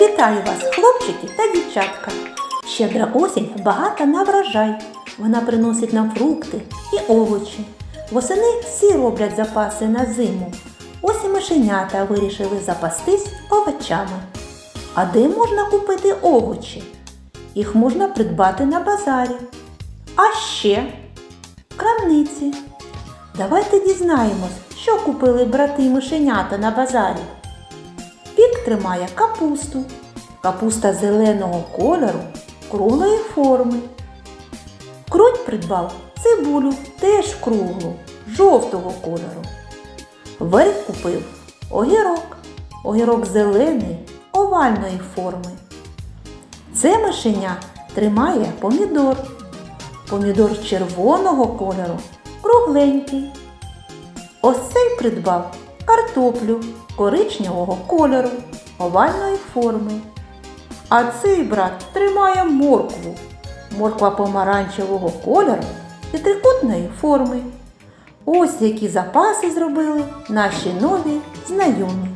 Вітаю вас, хлопчики та дівчатка! Щедра осінь багата на врожай. Вона приносить нам фрукти і овочі. Восени всі роблять запаси на зиму. Ось і мишенята вирішили запастись овочами. А де можна купити овочі? Їх можна придбати на базарі. А ще в крамниці. Давайте дізнаємось, що купили брати мишенята на базарі. Пік тримає капусту. Капуста зеленого кольору, круглої форми. Круть придбав цибулю, теж круглу, жовтого кольору. Верх купив огірок. Огірок зелений, овальної форми. Це мишеня тримає помідор. Помідор червоного кольору, кругленький. Ось цей придбав картоплю коричневого кольору, овальної форми. А цей брат тримає моркву. Морква помаранчевого кольору і трикутної форми. Ось які запаси зробили наші нові знайомі.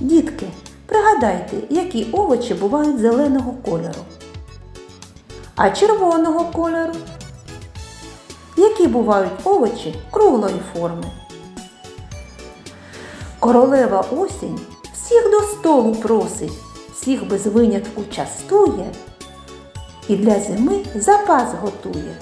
Дітки, пригадайте, які овочі бувають зеленого кольору. А червоного кольору. Які бувають овочі круглої форми. Королева осінь всіх до столу просить, всіх без винятку частує і для зими запас готує.